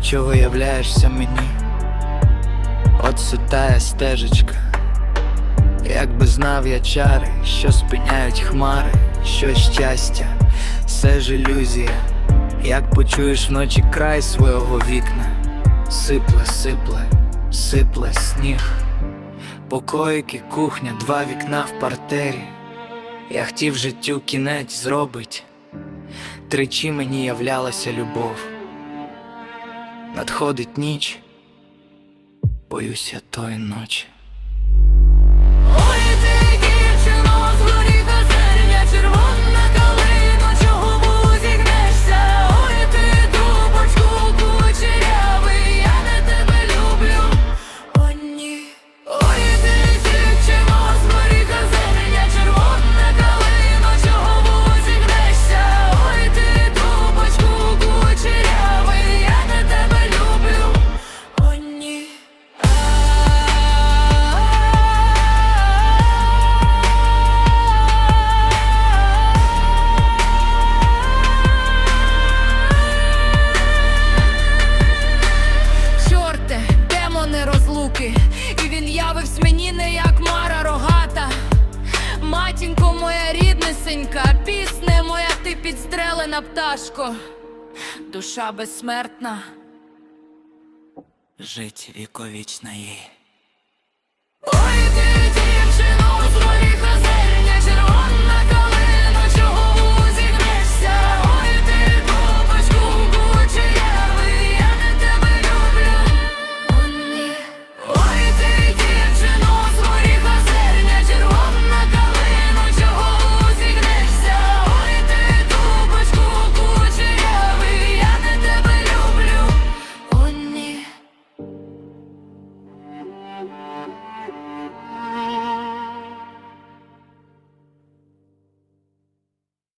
чого являєшся мені. От сутая стежечка, якби знав я чари, що спиняють хмари, що щастя, все ж ілюзія, як почуєш вночі край свого вікна, сипле, сипле, сипле сніг, покоїки, кухня, два вікна в партері. Я хотів життю кінець зробить, тричі мені являлася любов. Надходить ніч, боюся тої ночі. Ріднесенька, пісне моя ти підстрелена пташко, душа безсмертна. Жить віковічна їй.